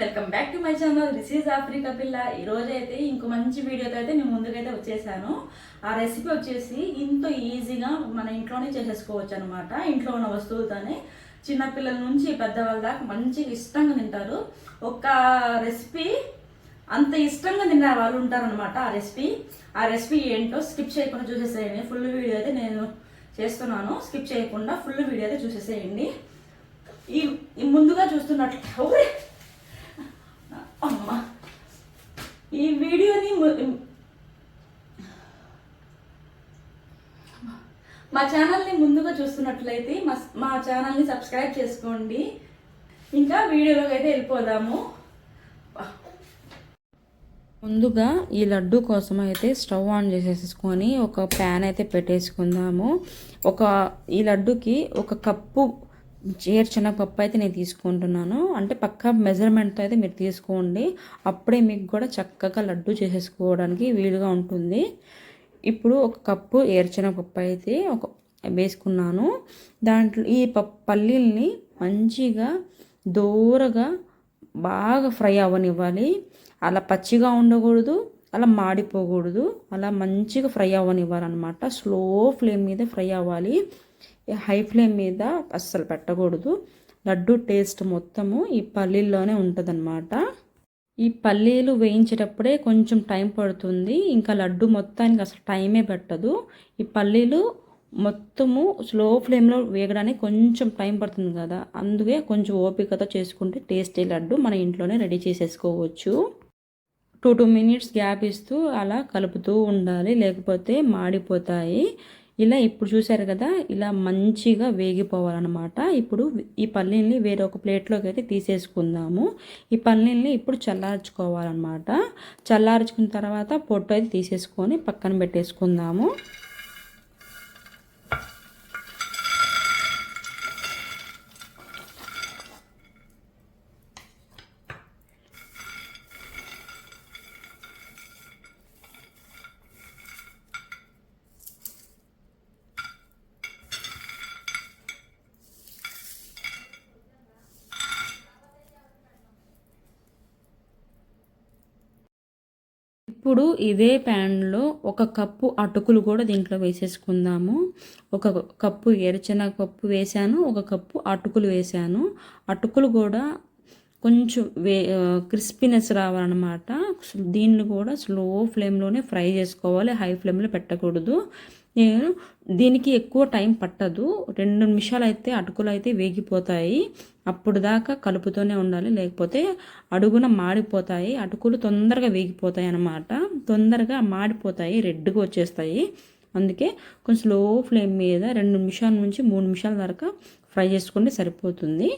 Welcome back to my channel this is Africa పిల్ల ఈ అయితే ఇంకో మంచి వీడియోతో అయితే నేను ముందుకైతే వచ్చేసాను. ఆ రెసిపీ వచ్చేసి ఇంత ఈజీగా మన ఇంట్లోనే చేసేసుకోవచ్చు అనమాట ఇంట్లో ఉన్న వస్తువులతోనే చిన్నపిల్లల నుంచి పెద్దవాళ్ళ దాకా మంచిగా ఇష్టంగా తింటారు. ఒక రెసిపీ అంత ఇష్టంగా తిన్న వాళ్ళు ఉంటారనమాట ఆ రెసిపీ ఆ రెసిపీ ఏంటో స్కిప్ చేయకుండా చూసేసేయండి. ఫుల్ వీడియో అయితే నేను చేస్తున్నాను. స్కిప్ చేయకుండా ఫుల్ వీడియో అయితే చూసేసేయండి. ఈ ముందుగా చూస్తున్నట్లు అమ్మా ఈ వీడియోని మా ఛానల్ని ముందుగా చూస్తున్నట్లయితే మా మా ఛానల్ని సబ్స్క్రైబ్ చేసుకోండి. ఇంకా వీడియోలోకి అయితే వెళ్ళిపోదాము. ముందుగా ఈ లడ్డు కోసం అయితే స్టవ్ ఆన్ చేసేసుకొని ఒక ప్యాన్ అయితే పెట్టేసుకుందాము. ఒక ఈ లడ్డుకి ఒక కప్పు చేర్చిన పప్పు అయితే నేను తీసుకుంటున్నాను. అంటే పక్క మెజర్మెంట్తో అయితే మీరు తీసుకోండి. అప్పుడే మీకు కూడా చక్కగా లడ్డు చేసేసుకోవడానికి వీలుగా ఉంటుంది. ఇప్పుడు ఒక కప్పు ఏర్చిన పప్పు అయితే ఒక వేసుకున్నాను. దాంట్లో ఈ పప్పు పల్లీల్ని మంచిగా దూరగా బాగా ఫ్రై అవ్వనివ్వాలి. అలా పచ్చిగా ఉండకూడదు అలా మాడిపోకూడదు. అలా మంచిగా ఫ్రై అవ్వనివ్వాలన్నమాట. స్లో ఫ్లేమ్ మీద ఫ్రై అవ్వాలి. హై ఫ్లేమ్ మీద అస్సలు పెట్టకూడదు. లడ్డు టేస్ట్ మొత్తము ఈ పల్లీల్లోనే ఉంటుందన్నమాట. ఈ పల్లీలు వేయించేటప్పుడే కొంచెం టైం పడుతుంది. ఇంకా లడ్డు మొత్తానికి అసలు టైమే పెట్టదు. ఈ పల్లీలు మొత్తము స్లో ఫ్లేమ్లో వేగడానికి కొంచెం టైం పడుతుంది కదా. అందుకే కొంచెం ఓపికతో చేసుకుంటే టేస్టీ లడ్డు మన ఇంట్లోనే రెడీ చేసేసుకోవచ్చు. టూ టూ మినిట్స్ గ్యాప్ ఇస్తూ అలా కలుపుతూ ఉండాలి. లేకపోతే మాడిపోతాయి. ఇలా ఇప్పుడు చూసారు కదా ఇలా మంచిగా వేగిపోవాలన్నమాట. ఇప్పుడు ఈ పల్లీల్ని వేరొక ప్లేట్లోకి అయితే తీసేసుకుందాము. ఈ పల్లీల్ని ఇప్పుడు చల్లార్చుకోవాలన్నమాట. చల్లార్చుకున్న తర్వాత పొట్టు అయితే తీసేసుకొని పక్కన పెట్టేసుకుందాము. ఇప్పుడు ఇదే ప్యాన్లో ఒక కప్పు అటుకులు కూడా దీంట్లో వేసేసుకుందాము. ఒక కప్పు ఎరచిన కప్పు వేసాను ఒక కప్పు అటుకులు వేసాను అటుకులు కూడా కొంచెం వే క్రిస్పీనెస్ రావాలన్నమాట. దీన్ని కూడా స్లో ఫ్లేమ్లోనే ఫ్రై చేసుకోవాలి హై ఫ్లేమ్లో పెట్టకూడదు. నేను దీనికి ఎక్కువ టైం పట్టదు. రెండు నిమిషాలు అయితే అటుకులు అయితే వేగిపోతాయి. అప్పుడు దాకా కలుపుతూనే ఉండాలి. లేకపోతే అడుగున మాడిపోతాయి. అటుకులు తొందరగా వేగిపోతాయి అన్నమాట. తొందరగా మాడిపోతాయి. రెడ్గా వచ్చేస్తాయి. అందుకే కొంచెం స్లో ఫ్లేమ్ మీద రెండు నిమిషాల నుంచి మూడు నిమిషాల దాకా ఫ్రై చేసుకుంటే సరిపోతుంది.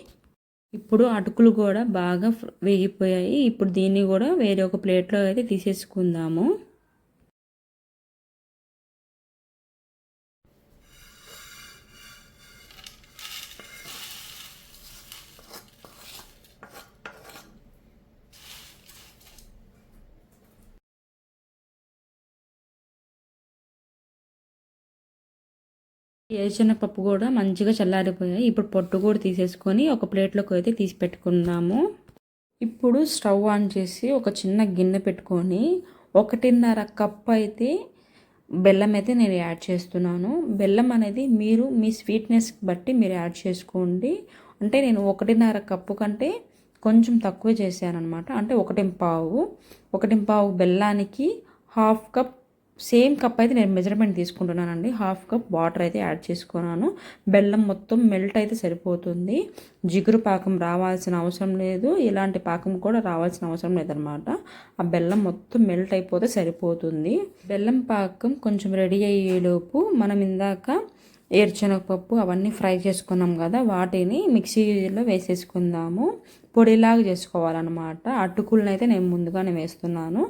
ఇప్పుడు అటుకులు కూడా బాగా వేగిపోయాయి. ఇప్పుడు దీన్ని కూడా వేరే ఒక ప్లేట్లో అయితే తీసేసుకుందాము. వేరుశనగ పప్పు కూడా మంచిగా చల్లారిపోయాయి. ఇప్పుడు పొట్టు కూడా తీసేసుకొని ఒక ప్లేట్లోకి అయితే తీసి పెట్టుకున్నాము ఇప్పుడు స్టవ్ ఆన్ చేసి ఒక చిన్న గిన్నె పెట్టుకొని ఒకటిన్నర కప్ అయితే బెల్లం అయితే నేను యాడ్ చేస్తున్నాను. బెల్లం అనేది మీరు మీ స్వీట్నెస్ బట్టి మీరు యాడ్ చేసుకోండి. అంటే నేను ఒకటిన్నర కప్పు కంటే కొంచెం తక్కువ చేశాను అనమాట అంటే ఒకటి పావు ఒకటి పావు బెల్లానికి హాఫ్ కప్ సేమ్ కప్ అయితే నేను మెజర్మెంట్ తీసుకుంటున్నానండి. హాఫ్ కప్ వాటర్ అయితే యాడ్ చేసుకున్నాను. బెల్లం మొత్తం మెల్ట్ అయితే సరిపోతుంది. జిగురు పాకం రావాల్సిన అవసరం లేదు. ఇలాంటి పాకం కూడా రావాల్సిన అవసరం లేదనమాట ఆ బెల్లం మొత్తం మెల్ట్ అయిపోతే సరిపోతుంది. బెల్లం పాకం కొంచెం రెడీ అయ్యేలోపు మనం ఇందాక ఏర్శనగపప్పు అవన్నీ ఫ్రై చేసుకున్నాం కదా వాటిని మిక్సీలో వేసేసుకుందాము. పొడిలాగా చేసుకోవాలన్నమాట. అటుకులను అయితే నేను ముందుగానే వేస్తున్నాను.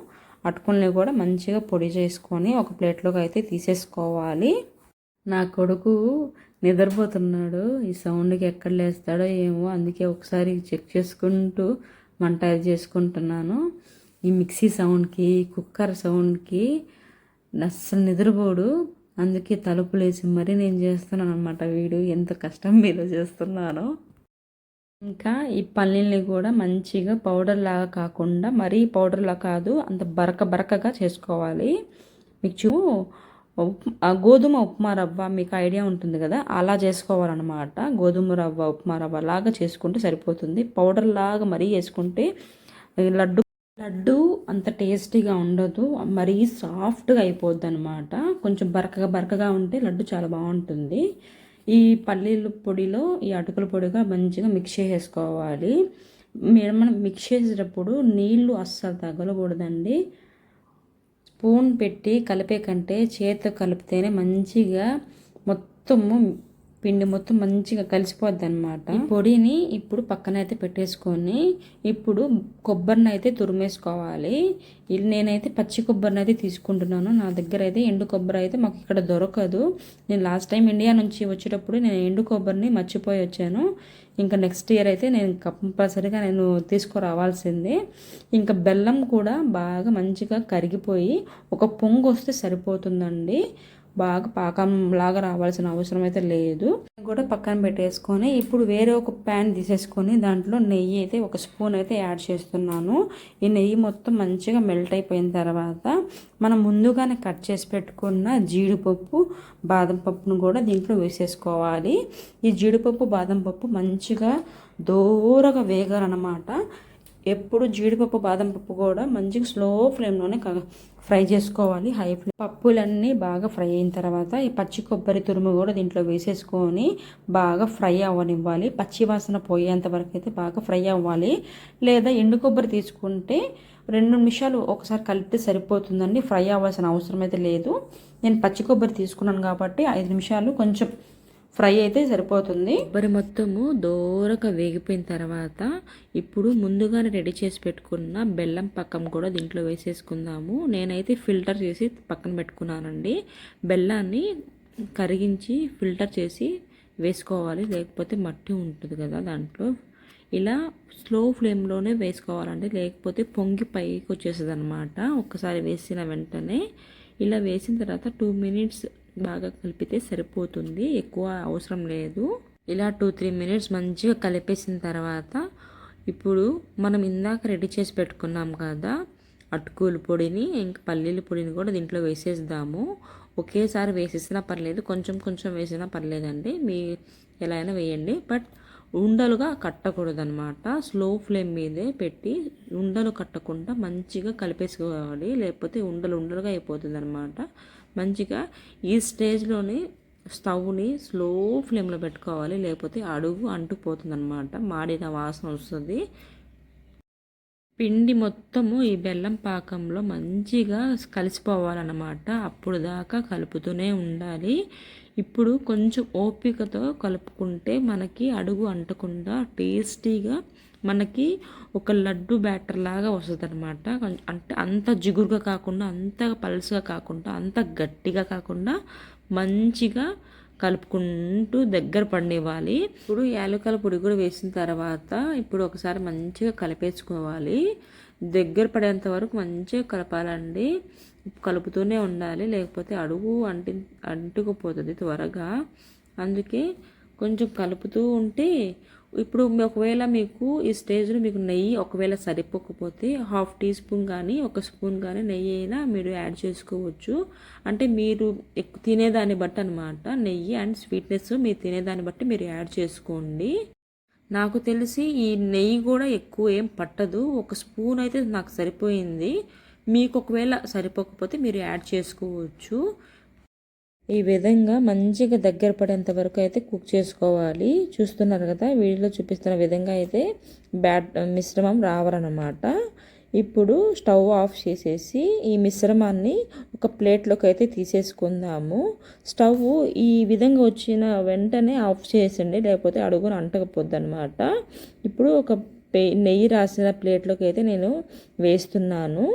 అటుకుల్ని కూడా మంచిగా పొడి చేసుకొని ఒక ప్లేట్లోకి అయితే తీసేసుకోవాలి. నా కొడుకు నిద్రపోతున్నాడు. ఈ సౌండ్కి ఎక్కడ లేస్తాడో ఏమో అందుకే ఒకసారి చెక్ చేసుకుంటూ మంట అది చేసుకుంటున్నాను. ఈ మిక్సీ సౌండ్కి కుక్కర్ సౌండ్కి అస్సలు నిద్రపోడు. అందుకే తలుపులేసి మరీ నేను చేస్తున్నాను అనమాట వీడు ఎంత కష్టం మీద చేస్తున్నానో. ఇంకా ఈ పల్లీల్ని కూడా మంచిగా పౌడర్ లాగా కాకుండా మరీ పౌడర్లా కాదు అంత బరక బరకగా చేసుకోవాలి. మీకు ఆ గోధుమ ఉప్మా రవ్వ మీకు ఐడియా ఉంటుంది కదా అలా చేసుకోవాలన్నమాట. గోధుమ రవ్వ ఉప్మా రవ్వ లాగా చేసుకుంటే సరిపోతుంది. పౌడర్ లాగా మరీ వేసుకుంటే లడ్డు లడ్డు అంత టేస్టీగా ఉండదు మరీ సాఫ్ట్గా అయిపోద్ది అనమాట కొంచెం బరకగా బరకగా ఉంటే లడ్డు చాలా బాగుంటుంది. ఈ పల్లీల పొడిలో ఈ అటుకుల పొడిగా మంచిగా మిక్స్ చేసేసుకోవాలి. మనం మిక్స్ చేసేటప్పుడు నీళ్ళు అస్సలు తగలకూడదండి. స్పూన్ పెట్టి కలిపే కంటే చేతితో కలిపితేనే మంచిగా మొత్తము పిండి మొత్తం మంచిగా కలిసిపోద్ది అనమాట పొడిని ఇప్పుడు పక్కనైతే పెట్టేసుకొని ఇప్పుడు కొబ్బరిని అయితే తురిమేసుకోవాలి. ఇది నేనైతే పచ్చి కొబ్బరిని అయితే తీసుకుంటున్నాను. నా దగ్గర అయితే ఎండు కొబ్బరి అయితే మాకు ఇక్కడ దొరకదు. నేను లాస్ట్ టైం ఇండియా నుంచి వచ్చేటప్పుడు నేను ఎండు కొబ్బరిని మర్చిపోయి వచ్చాను. ఇంకా నెక్స్ట్ ఇయర్ అయితే నేను కంపల్సరీగా నేను తీసుకురావాల్సిందే. ఇంకా బెల్లం కూడా బాగా మంచిగా కరిగిపోయి ఒక పొంగు వస్తే సరిపోతుందండి. బాగా పాకం లాగా రావాల్సిన అవసరం అయితే లేదు. కూడా పక్కన పెట్టేసుకొని ఇప్పుడు వేరే ఒక ప్యాన్ తీసేసుకొని దాంట్లో నెయ్యి అయితే ఒక స్పూన్ అయితే యాడ్ చేస్తున్నాను. ఈ నెయ్యి మొత్తం మంచిగా మెల్ట్ అయిపోయిన తర్వాత మనం ముందుగానే కట్ చేసి పెట్టుకున్న జీడిపప్పు బాదం పప్పును కూడా దీంట్లో వేసేసుకోవాలి. ఈ జీడిపప్పు బాదం పప్పు మంచిగా దూరగా వేగాలన్నమాట. ఎప్పుడు జీడిపప్పు బాదం పప్పు కూడా మంచిగా స్లో ఫ్లేమ్లోనే ఫ్రై చేసుకోవాలి. హై ఫ్లేమ్ పప్పులన్నీ బాగా ఫ్రై అయిన తర్వాత ఈ పచ్చి కొబ్బరి తురుము కూడా దీంట్లో వేసేసుకొని బాగా ఫ్రై అవ్వనివ్వాలి. పచ్చి వాసన పోయేంత వరకు అయితే బాగా ఫ్రై అవ్వాలి. లేదా ఎండు కొబ్బరి తీసుకుంటే రెండు నిమిషాలు ఒకసారి కలిపితే సరిపోతుందండి. ఫ్రై అవ్వాల్సిన అవసరం అయితే లేదు. నేను పచ్చి కొబ్బరి తీసుకున్నాను కాబట్టి ఐదు నిమిషాలు కొంచెం ఫ్రై అయితే సరిపోతుంది. కొబ్బరి మొత్తము దూరగా వేగిపోయిన తర్వాత ఇప్పుడు ముందుగానే రెడీ చేసి పెట్టుకున్న బెల్లం పక్కం కూడా దీంట్లో వేసేసుకుందాము. నేనైతే ఫిల్టర్ చేసి పక్కన పెట్టుకున్నానండి. బెల్లాన్ని కరిగించి ఫిల్టర్ చేసి వేసుకోవాలి. లేకపోతే మట్టి ఉంటుంది కదా దాంట్లో. ఇలా స్లో ఫ్లేమ్లోనే వేసుకోవాలండి. లేకపోతే పొంగి పైకి వచ్చేస్తుంది అనమాట ఒక్కసారి వేసిన వెంటనే. ఇలా వేసిన తర్వాత టూ మినిట్స్ బాగా కలిపితే సరిపోతుంది. ఎక్కువ అవసరం లేదు. ఇలా టూ త్రీ మినిట్స్ మంచిగా కలిపేసిన తర్వాత ఇప్పుడు మనం ఇందాక రెడీ చేసి పెట్టుకున్నాం కదా అటుకుల పొడిని ఇంకా పల్లీల పొడిని కూడా దీంట్లో వేసేద్దాము. ఒకేసారి వేసేసినా పర్లేదు కొంచెం కొంచెం వేసినా పర్లేదండి. మీ ఎలా అయినా వేయండి. బట్ ఉండలుగా కట్టకూడదు అనమాట స్లో ఫ్లేమ్ మీదే పెట్టి ఉండలు కట్టకుండా మంచిగా కలిపేసుకోవాలి. లేకపోతే ఉండలు ఉండలుగా అయిపోతుంది అనమాట మంచిగా ఈ స్టేజ్లోనే స్టవ్ని స్లో ఫ్లేమ్లో పెట్టుకోవాలి. లేకపోతే అడుగు అంటుకుపోతుందన్నమాట. మాడిన వాసన వస్తుంది. పిండి మొత్తము ఈ బెల్లం పాకంలో మంచిగా కలిసిపోవాలన్నమాట. అప్పుడు దాకా కలుపుతూనే ఉండాలి. ఇప్పుడు కొంచెం ఓపికతో కలుపుకుంటే మనకి అడుగు అంటకుండా టేస్టీగా మనకి ఒక లడ్డు బ్యాటర్ లాగా వస్తుంది అనమాట అంటే అంత జిగురుగా కాకుండా అంత పలుసుగా కాకుండా అంత గట్టిగా కాకుండా మంచిగా కలుపుకుంటూ దగ్గర పండివ్వాలి ఇప్పుడు యాలకల పొడి కూడా వేసిన తర్వాత ఇప్పుడు ఒకసారి మంచిగా కలిపేసుకోవాలి. దగ్గర పడేంత వరకు మంచిగా కలపాలండి. కలుపుతూనే ఉండాలి. లేకపోతే అడుగు అంటి అంటుకుపోతుంది త్వరగా. అందుకే కొంచెం కలుపుతూ ఉంటే ఇప్పుడు ఒకవేళ మీకు ఈ స్టేజ్లో మీకు నెయ్యి ఒకవేళ సరిపోకపోతే హాఫ్ టీ స్పూన్ కానీ ఒక స్పూన్ కానీ నెయ్యి అయినా మీరు యాడ్ చేసుకోవచ్చు. అంటే మీరు ఎక్కువ తినేదాన్ని బట్టి అనమాట నెయ్యి అండ్ స్వీట్నెస్ మీరు తినేదాన్ని బట్టి మీరు యాడ్ చేసుకోండి. నాకు తెలిసి ఈ నెయ్యి కూడా ఎక్కువ ఏం పట్టదు. ఒక స్పూన్ అయితే నాకు సరిపోయింది. మీకు ఒకవేళ సరిపోకపోతే మీరు యాడ్ చేసుకోవచ్చు. ఈ విధంగా మంచిగా దగ్గర పడేంత వరకు అయితే కుక్ చేసుకోవాలి. చూస్తున్నారు కదా వీడియోలో చూపిస్తున్న విధంగా అయితే బ్యాట్ మిశ్రమం రావాలన్నమాట. ఇప్పుడు స్టవ్ ఆఫ్ చేసేసి ఈ మిశ్రమాన్ని ఒక ప్లేట్లోకి అయితే తీసేసుకుందాము. స్టవ్ ఈ విధంగా వచ్చిన వెంటనే ఆఫ్ చేసండి లేకపోతే అడుగున అంటకపోద్ది అనమాట ఇప్పుడు ఒక నెయ్యి రాసిన ప్లేట్లోకి అయితే నేను వేస్తున్నాను.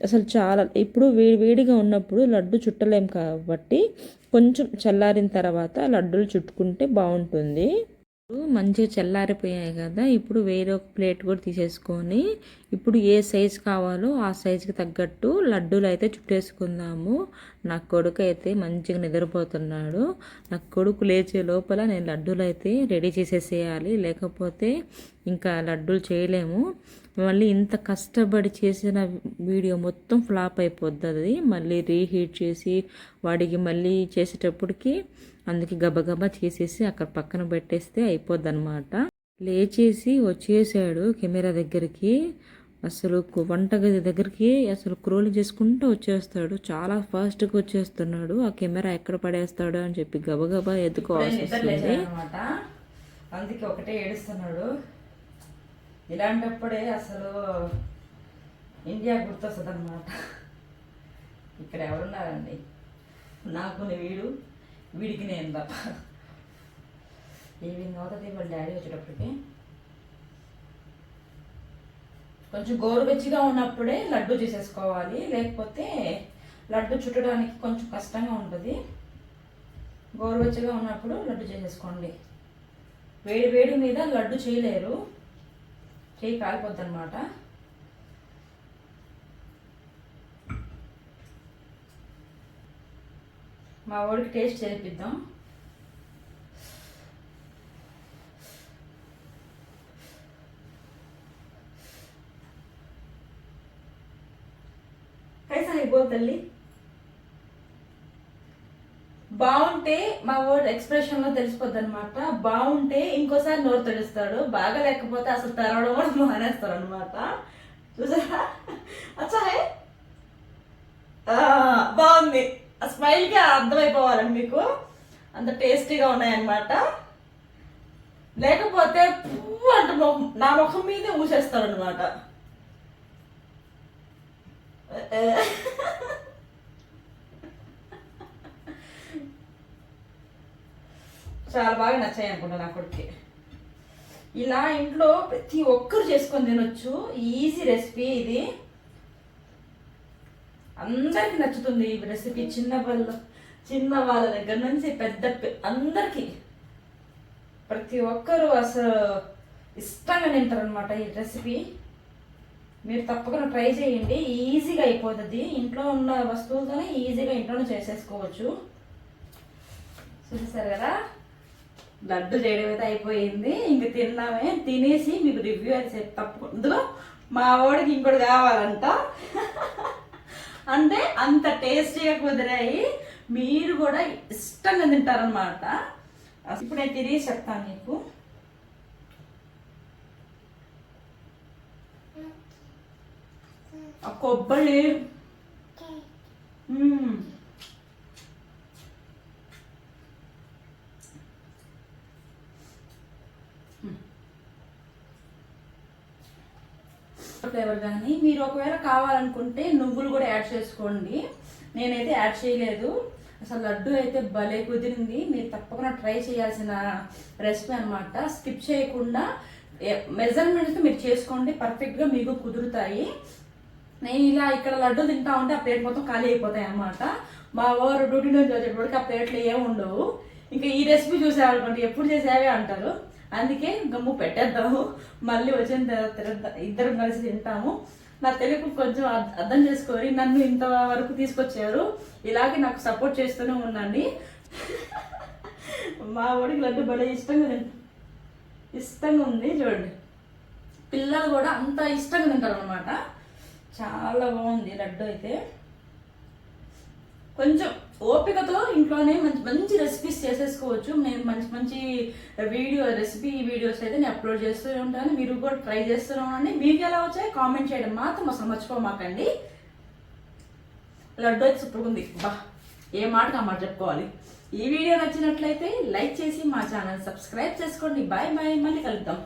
అసలు చాలా ఇప్పుడు వేడి వేడిగా ఉన్నప్పుడు లడ్డు చుట్టలేం కాబట్టి కొంచెం చల్లారిన తర్వాత లడ్డూలు చుట్టుకుంటే బాగుంటుంది. మంచిగా చల్లారిపోయాయి కదా ఇప్పుడు వేరే ఒక ప్లేట్ కూడా తీసేసుకొని ఇప్పుడు ఏ సైజ్ కావాలో ఆ సైజుకి తగ్గట్టు లడ్డూలు అయితే చుట్టేసుకుందాము. నా కొడుకు అయితే మంచిగా నిద్రపోతున్నాడు. నా కొడుకు లేచే లోపల నేను లడ్డూలు అయితే రెడీ చేసేసేయాలి. లేకపోతే ఇంకా లడ్డూలు చేయలేము. మళ్ళీ ఇంత కష్టపడి చేసిన వీడియో మొత్తం ఫ్లాప్ అయిపోద్ది మళ్ళీ రీహీట్ చేసి వాడికి మళ్ళీ చేసేటప్పటికి అందుకే గబగబా చేసేసి అక్కడ పక్కన పెట్టేస్తే అయిపోద్ది అనమాట లేచేసి వచ్చేసాడు కెమెరా దగ్గరికి. అసలు వంటగది దగ్గరికి అసలు క్రోలింగ్ చేసుకుంటూ వచ్చేస్తాడు. చాలా ఫాస్ట్గా వచ్చేస్తున్నాడు. ఆ కెమెరా ఎక్కడ పడేస్తాడు అని చెప్పి గబగబా ఎత్తుకోవాల్సి వస్తుంది అందుకే ఒకటే ఏడుస్తున్నాడు. ఇలాంటప్పుడే అసలు ఇండియా గుర్తొస్తుంది అనమాట ఇక్కడ ఎవరున్నారండి? నాకు వీడు. వీడికి నేను తప్ప ఈవినింగ్ అవుతుంది వాళ్ళ డాడీ వచ్చేటప్పటికి. కొంచెం గోరువెచ్చిగా ఉన్నప్పుడే లడ్డు చేసేసుకోవాలి. లేకపోతే లడ్డు చుట్టడానికి కొంచెం కష్టంగా ఉంటుంది. గోరువెచ్చగా ఉన్నప్పుడు లడ్డు చేసేసుకోండి. వేడి వేడి మీద లడ్డు చేయలేరు. చేయి కాలిపోద్ది అనమాట మా వాడికి టేస్ట్ చేపిద్దాం. కైసా అయిపో తల్లి. బాగుంటే మా వర్డ్ ఎక్స్ప్రెషన్లో తెలిసిపోద్ది అనమాట బాగుంటే ఇంకోసారి నోరు తెరుస్తాడు బాగా లేకపోతే అసలు తెరవడం కూడా మానేస్తాడు అనమాట చూసారా? అచ్చా హే ఆ, బాగుంది ఆ స్మైల్ అర్థమైపోవాలండి మీకు. అంత టేస్టీగా ఉన్నాయన్నమాట. లేకపోతే పువ్వు అంటే నా ముఖం మీదే ఊసేస్తారనమాట చాలా బాగా నచ్చాయి అనుకుంటా నా కొడుక్కి. ఇలా ఇంట్లో ప్రతి ఒక్కరు చేసుకొని తినొచ్చు. ఈజీ రెసిపీ ఇది. అందరికి నచ్చుతుంది ఈ రెసిపీ చిన్న పిల్లలు చిన్న వాళ్ళ దగ్గర నుంచి పెద్ద అందరికీ. ప్రతి ఒక్కరూ అసలు ఇష్టంగా తింటారు అనమాట ఈ రెసిపీ మీరు తప్పకుండా ట్రై చేయండి. ఈజీగా అయిపోతుంది. ఇంట్లో ఉన్న వస్తువులతోనే ఈజీగా ఇంట్లోనే చేసేసుకోవచ్చు. చూసేసారు కదా? లడ్డు చేయడం అయితే అయిపోయింది. ఇంక తిన్నామే. తినేసి మీకు రివ్యూ అయితే తప్పకుండా మా వాడికి ఇంకోటి కావాలంట. అంటే అంత టేస్టీగా కుదిరాయి. మీరు కూడా ఇష్టంగా తింటారనమాట ఇప్పుడు నేను తిరిగి చెప్తాను మీకు. ఆ కొబ్బరి. ఫ్లేవర్ కానీ మీరు ఒకవేళ కావాలనుకుంటే నువ్వులు కూడా యాడ్ చేసుకోండి. నేనైతే యాడ్ చేయలేదు. అసలు లడ్డు అయితే భలే కుదిరింది. మీరు తప్పకుండా ట్రై చేయాల్సిన రెసిపీ అనమాట స్కిప్ చేయకుండా మెజర్మెంట్స్ మీరు చేసుకోండి. పర్ఫెక్ట్గా మీకు కుదురుతాయి. నేను ఇలా ఇక్కడ లడ్డు తింటా ఉంటే ఆ ప్లేట్ మొత్తం ఖాళీ అయిపోతాయి అన్నమాట. మా వారు డ్యూటీ నుంచి వచ్చేటప్పటికి ఆ ప్లేట్లు ఏమి ఉండవు. ఇంకా ఈ రెసిపీ చూసేవాళ్ళకంటే ఎప్పుడు చేసేవే అంటారు. అందుకే గమ్ము పెట్టేద్దాము. మళ్ళీ వచ్చిన తర్వాత ఇద్దరం కలిసి తింటాము. నా తెలుగు కొంచెం అర్థ- అర్థం చేసుకొని నన్ను ఇంతవరకు తీసుకొచ్చారు. ఇలాగే నాకు సపోర్ట్ చేస్తూనే ఉండండి. మా వాడికి లడ్డు బడే ఇష్టంగా ఇష్టంగా ఉంది చూడండి. పిల్లలు కూడా అంత ఇష్టంగా తింటారు అనమాట చాలా బాగుంది లడ్డు అయితే. కొంచెం ఓపికతో ఇంట్లోనే మంచి మంచి రెసిపీస్ చేసేసుకోవచ్చు. నేను మంచి మంచి వీడియో రెసిపీ వీడియోస్ అయితే నేను అప్లోడ్ చేస్తూ ఉంటాను. మీరు కూడా ట్రై చేస్తూనే ఉండండి. మీకు ఎలా వచ్చాయి కామెంట్ చేయడం మాత్రం అసలు మర్చిపోమాకండి. లడ్డు అయితే సూపర్ ఉంది. బా ఏ మాట ఆ మాట చెప్పుకోవాలి? ఈ వీడియో నచ్చినట్లయితే లైక్ చేసి మా ఛానల్ సబ్స్క్రైబ్ చేసుకోండి. Bye bye. మళ్ళీ కలుద్దాం.